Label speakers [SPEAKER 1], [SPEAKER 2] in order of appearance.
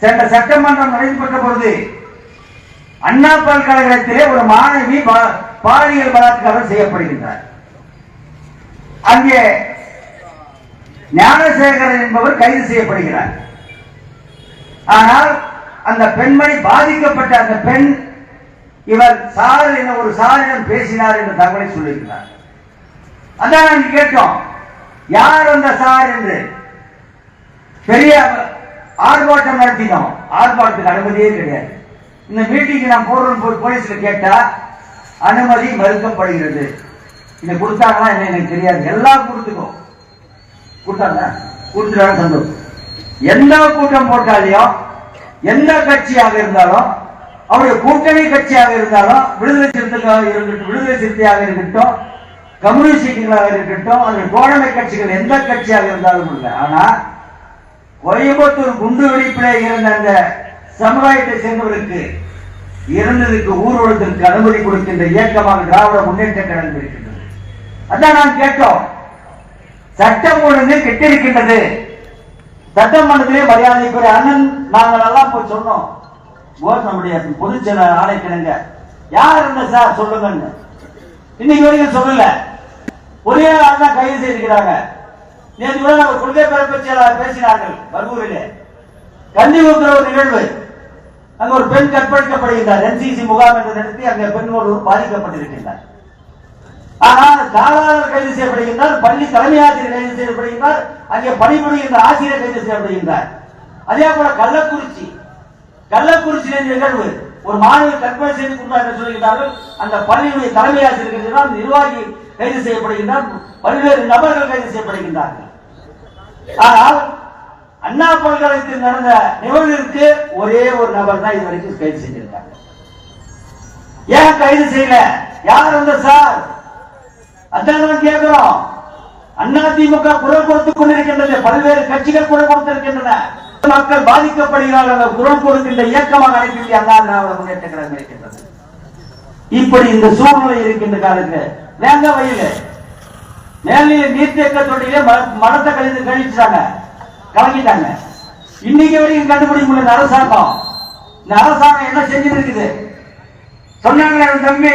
[SPEAKER 1] சென்ற சட்டமன்றம் நடைபெற்ற பொழுது அண்ணா பல்கலைக்கழகத்திலே ஒரு மாணவி பா- பாலியல் பலாத்காரம் செய்யப்படுகின்றார். அங்கே ஞானசேகரன் என்பவர் கைது செய்யப்படுகிறார். ஆனால் அந்த பெண்மணி பாதிக்கப்பட்ட அந்த பெண் இவர் சார் என ஒரு சாரிடம் பேசினார் என்ற தகவலை சொல்லியிருக்கிறார். அதான் நாங்கள் கேட்டோம் யார் அந்த சார் என்று? பெரிய ஆர்ப்பாட்டம் நடத்தினோம். ஆர்ப்பாட்டத்துக்கு அனுமதியே கிடையாது. இந்த மீட்டிங் நான் போடுறோம் போலீஸ்ல கேட்டா அனுமதி மறுக்கப்படுகிறது. இதை கொடுத்தாங்களா என்ன எனக்கு தெரியாது. எல்லாம் கொடுத்துக்கும் கொடுத்தாங்க கொடுத்துட்டாங்க சந்தோஷம் எந்த கூட்டம் போட்டாலையும் எந்த கட்சியாக இருந்தாலும் அவருடைய கூட்டணி கட்சியாக இருந்தாலும் விடுதலை சிறுத்தைகளாக இருக்கட்டும் விடுதலை சிறுத்தையாக இருக்கட்டும் கம்யூனிஸ்டுகளாக இருக்கட்டும் அது தோழமை கட்சிகள் எந்த கட்சியாக இருந்தாலும் இல்லை. ஆனா கோயம்புத்தூர் குண்டு வெடிப்பிலே இருந்த அந்த சமுதாயத்தை சேர்ந்தவருக்கு இறந்ததுக்கு ஊர்வலத்திற்கு அனுமதி கொடுக்கின்ற இயக்கமாக திராவிட முன்னேற்ற கழகம் இருக்கின்றது. அதான் நான் கேட்டோம். சட்டம் ஒழுங்கு கெட்டிருக்கின்றது. சட்டமன்றத்திலே மரியாதைக்குரிய அண்ணன் நாங்கள் எல்லாம் போய் சொன்னோம். ஓ, நம்முடைய பொதுச்செயல ஆணைக்கிணங்க யார் இருந்த சார் சொல்லுங்க இன்னைக்கு வரைக்கும் சொல்லல. ஒரே ஆள் தான் கைது செய்திருக்கிறாங்க. நேற்று கூட நம்ம கொள்கை பரப்பச்சியாளர் பேசினார்கள் பர்கூரிலே கண்டி உத்தரவு ஒரு நிகழ்வு. அங்க ஒரு பெண் கற்பழிக்கப்படுகின்றார் என்சிசி முகாம் என்று நடத்தி அங்க பெண் ஒருவர் பாதிக்கப்பட்டிருக்கின்றார். ஆனால் காலாளர் கைது செய்யப்படுகின்றார் பள்ளி தலைமை ஆசிரியர் கைது செய்யப்படுகின்றார் அங்கே பணிபுரிகின்ற ஆசிரியர் கைது செய்யப்படுகின்றார். அதே போல கள்ளக்குறிச்சி. கள்ளக்குறிச்சியில நிகழ்வு. ஒரு மாணவி கற்பனை செய்து கொண்டார் என்று சொல்கிறார்கள் அந்த பள்ளியுடைய தலைமை ஆசிரியர் கைது நிர்வாகி கைது செய்யப்படுகின்றார். பல்வேறு நபர்கள் கைது செய்யப்படுகின்றார்கள். ஆனால் அண்ணா பல்கலைக்கழகத்தில் நடந்த நிகழ்விற்கு ஒரே ஒரு நபர் தான் இதுவரைக்கும் கைது செஞ்சிருக்காங்க. ஏன் கைது செய்யல? யார் அந்த சார்? அதான் கேட்கிறோம் அண்ணா திமுக குரல் கொடுத்துக் கொண்டிருக்கின்றது. பல்வேறு கட்சிகள் குரல் கொடுத்திருக்கின்றன. மக்கள் பாதிக்கப்படுகிறார்கள் அந்த குரல் கொடுக்கின்ற இயக்கமாக அழைக்கின்ற அண்ணா திராவிட முன்னேற்ற கழகம் இருக்கின்றது. இப்படி இந்த சூழ்நிலை இருக்கின்ற காலத்துல வேங்க வயலு மேல்நிலை நீர்த்தேக்க தொழிலே ம- மரத்தை கழித்து கழிச்சாங்க கலங்கிட்டாங்க இன்னைக்கு வரைக்கும் கண்டுபிடிக்க முடியல அரசாங்கம். இந்த அரசாங்கம் என்ன செஞ்சுட்டு இருக்குது? சொன்னாங்களே தம்பி